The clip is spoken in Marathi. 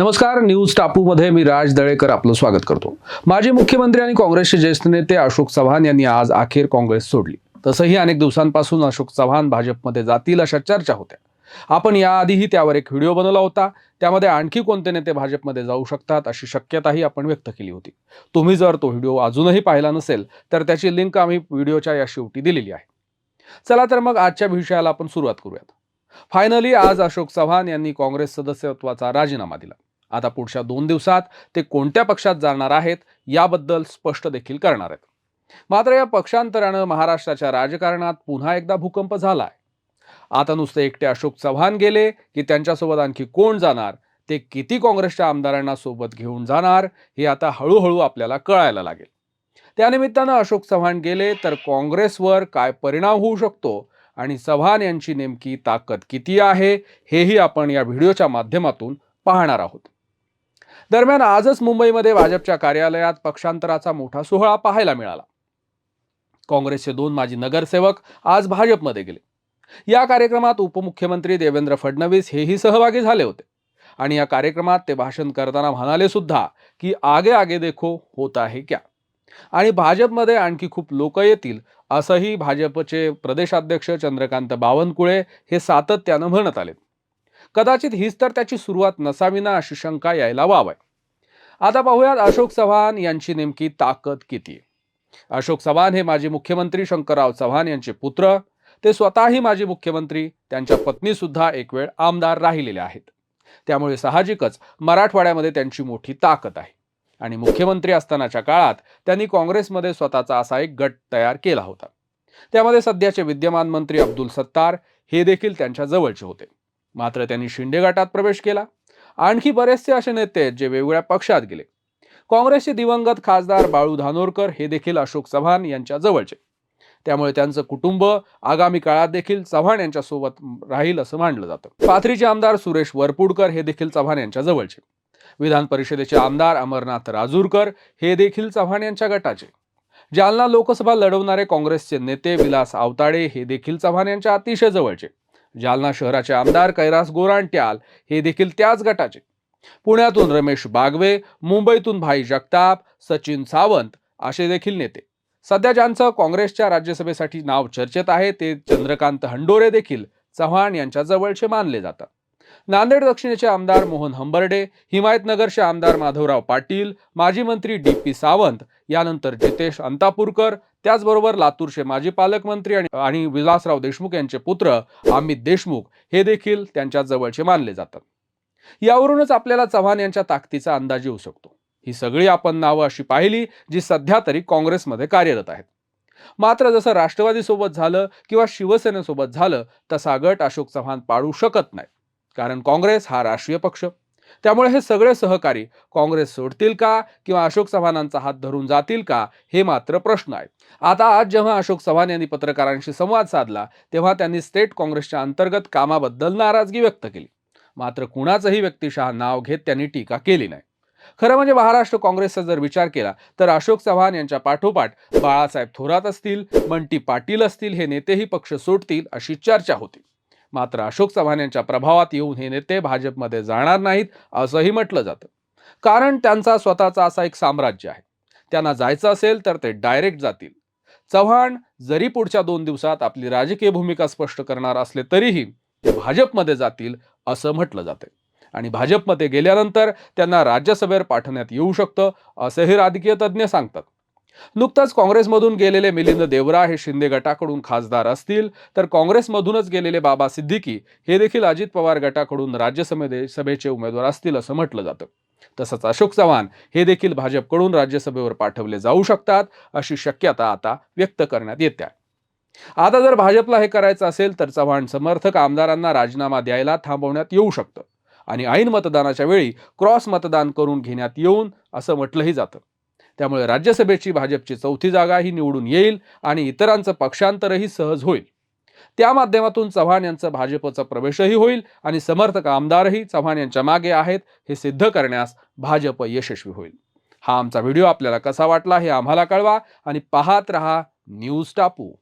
नमस्कार न्यूज टापूमध्ये मी राज दळेकर आपलं स्वागत करतो. माजी मुख्यमंत्री आणि काँग्रेसचे ज्येष्ठ नेते अशोक चव्हाण यांनी आज अखेर काँग्रेस सोडली. तसंही अनेक दिवसांपासून अशोक चव्हाण भाजपमध्ये जातील अशा चर्चा होत्या. आपण याआधीही त्यावर एक व्हिडिओ बनवला होता. त्यामध्ये आणखी कोणते नेते भाजपमध्ये जाऊ शकतात अशी शक्यताही आपण व्यक्त केली होती. तुम्ही जर तो व्हिडिओ अजूनही पाहिला नसेल तर त्याची लिंक आम्ही व्हिडिओच्या या शेवटी दिलेली आहे. चला तर मग आजच्या विषयाला आपण सुरुवात करूयात. फायनली आज अशोक चव्हाण यांनी काँग्रेस सदस्यत्वाचा राजीनामा दिला. आता पुढच्या दोन दिवसात ते कोणत्या पक्षात जाणार आहेत याबद्दल स्पष्ट देखील करणार आहेत. मात्र या पक्षांतरानं महाराष्ट्राच्या राजकारणात पुन्हा एकदा भूकंप झाला आहे आता नुसते एकटे अशोक चव्हाण गेले की त्यांच्यासोबत आणखी कोण जाणार? ते किती काँग्रेसच्या आमदारांना सोबत घेऊन जाणार? हे आता हळूहळू आपल्याला कळायला लागेल. त्यानिमित्तानं अशोक चव्हाण गेले तर काँग्रेसवर काय परिणाम होऊ शकतो? आणि चव्हाण यांची नेमकी ताकद किती आहे? हेही आपण या व्हिडिओच्या माध्यमातून पाहणार आहोत. दरम्यान आजच मुंबईमध्ये भाजपच्या कार्यालयात पक्षांतराचा मोठा सोहळा पाहायला मिळाला. काँग्रेसचे दोन माजी नगरसेवक आज भाजपमध्ये गेले. या कार्यक्रमात उपमुख्यमंत्री देवेंद्र फडणवीस हेही सहभागी झाले होते. आणि या कार्यक्रमात ते भाषण करताना म्हणाले सुद्धा की आगे आगे देखो होत आहे क्या. आणि भाजपमध्ये आणखी खूप लोक येतील असंही भाजपचे प्रदेशाध्यक्ष चंद्रकांत बावनकुळे हे सातत्यानं म्हणत आले कदाचित हीच तर त्याची सुरुवात नसावी ना अशी शंका यायला वाव आहे आता पाहूयात अशोक चव्हाण यांची नेमकी ताकद किती? आहे अशोक चव्हाण हे माजी मुख्यमंत्री शंकरराव चव्हाण यांचे पुत्र. ते स्वतःही माजी मुख्यमंत्री. त्यांच्या पत्नी सुद्धा एक वेळ आमदार राहिलेल्या आहेत. त्यामुळे साहजिकच मराठवाड्यामध्ये त्यांची मोठी ताकद आहे. आणि मुख्यमंत्री असतानाच्या काळात त्यांनी काँग्रेसमध्ये स्वतःचा असा एक गट तयार केला होता. त्यामध्ये सध्याचे विद्यमान मंत्री अब्दुल सत्तार हे देखील त्यांच्या जवळचे होते. मात्र त्यांनी शिंदे गटात प्रवेश केला. आणखी बरेचसे असे नेते आहेत जे वेगवेगळ्या पक्षात गेले. काँग्रेसचे दिवंगत खासदार बाळू धानोरकर हे देखील अशोक चव्हाण यांच्या जवळचे. त्यामुळे त्यांचं कुटुंब आगामी काळात देखील चव्हाण यांच्या सोबत राहील असं मानलं जातं. पाथरीचे आमदार सुरेश वरपुडकर हे देखील चव्हाण यांच्या जवळचे. विधान परिषदेचे आमदार अमरनाथ राजूरकर हे देखील चव्हाण यांच्या गटाचे. जालना लोकसभा लढवणारे काँग्रेसचे नेते विलास आवताडे हे देखील चव्हाण यांच्या अतिशय जवळचे. जालना शहराचे आमदार कैलास गोरांट्याल हे देखील त्याच गटाचे. पुण्यातून रमेश बागवे मुंबईतून भाई जगताप सचिन सावंत असे देखील नेते. सध्या ज्यांचं काँग्रेसच्या राज्यसभेसाठी नाव चर्चेत आहे ते चंद्रकांत हंडोरे देखील चव्हाण यांच्या जवळचे मानले जातात. नांदेड दक्षिणेचे आमदार मोहन हंबर्डे हिमायतनगरचे आमदार माधवराव पाटील माजी मंत्री डी पी सावंत यानंतर जितेश अंतापूरकर त्याचबरोबर लातूरचे माजी पालकमंत्री आणि विलासराव देशमुख यांचे पुत्र अमित देशमुख हे देखील त्यांच्या जवळचे मानले जातात. यावरूनच आपल्याला चव्हाण यांच्या ताकदीचा अंदाज येऊ शकतो. ही सगळी आपण नावं अशी पाहिली जी सध्या तरी काँग्रेसमध्ये कार्यरत आहेत. मात्र जसं राष्ट्रवादीसोबत झालं किंवा शिवसेनेसोबत झालं तसा गट अशोक चव्हाण पाळू शकत नाही. कारण काँग्रेस हा राष्ट्रीय पक्ष. त्यामुळे हे सगळे सहकारी काँग्रेस सोडतील का किंवा अशोक चव्हाणांचा हात धरून जातील का हे मात्र प्रश्न आहे. आता आज जेव्हा अशोक चव्हाण यांनी पत्रकारांशी संवाद साधला तेव्हा त्यांनी स्टेट काँग्रेसच्या अंतर्गत कामाबद्दल नाराजगी व्यक्त केली. मात्र कुणाचंही व्यक्तिशः नाव घेत त्यांनी टीका केली नाही. खरं म्हणजे महाराष्ट्र काँग्रेसचा जर विचार केला तर अशोक चव्हाण यांच्या पाठोपाठ बाळासाहेब थोरात असतील बंटी पाटील असतील हे नेतेही पक्ष सोडतील अशी चर्चा होती. मात्र अशोक चव्हाण यांच्या प्रभावात येऊन हे नेते भाजपमध्ये जाणार नाहीत असंही म्हटलं जातं. कारण त्यांचा स्वतःचा असा एक साम्राज्य आहे. त्यांना जायचं असेल तर ते डायरेक्ट जातील. चव्हाण जरी पुढच्या दोन दिवसात आपली राजकीय भूमिका स्पष्ट करणार असले तरीही ते भाजपमध्ये जातील असं म्हटलं जातं आणि भाजपमध्ये गेल्यानंतर त्यांना राज्यसभेवर पाठवण्यात येऊ शकतं असंही राजकीय तज्ज्ञ सांगतात. नुकताच काँग्रेसमधून गेलेले मिलिंद देवरा हे शिंदे गटाकडून खासदार असतील तर काँग्रेसमधूनच गेलेले बाबा सिद्दीकी हे देखील अजित पवार गटाकडून राज्यसभे सभेचे उमेदवार असतील असं म्हटलं जातं. तसंच अशोक चव्हाण हे देखील भाजपकडून राज्यसभेवर पाठवले जाऊ शकतात अशी शक्यता आता व्यक्त करण्यात येते आता जर भाजपला हे करायचं असेल तर चव्हाण समर्थक आमदारांना राजीनामा द्यायला थांबवण्यात येऊ शकतं. आणि ऐन मतदानाच्या वेळी क्रॉस मतदान करून घेण्यात येऊन असं म्हटलंही जातं. त्यामुळे राज्यसभेची भाजपची चौथी जागा ही निवडून येईल आणि इतरांचं पक्षांतरही सहज होईल. त्या माध्यमातून चव्हाण यांचं भाजपचा प्रवेशही होईल आणि समर्थक आमदारही चव्हाण यांच्या मागे आहेत हे सिद्ध करण्यास भाजप यशस्वी होईल. हा आमचा व्हिडिओ आपल्याला कसा वाटला हे आम्हाला कळवा आणि पाहत रहा न्यूज टापू.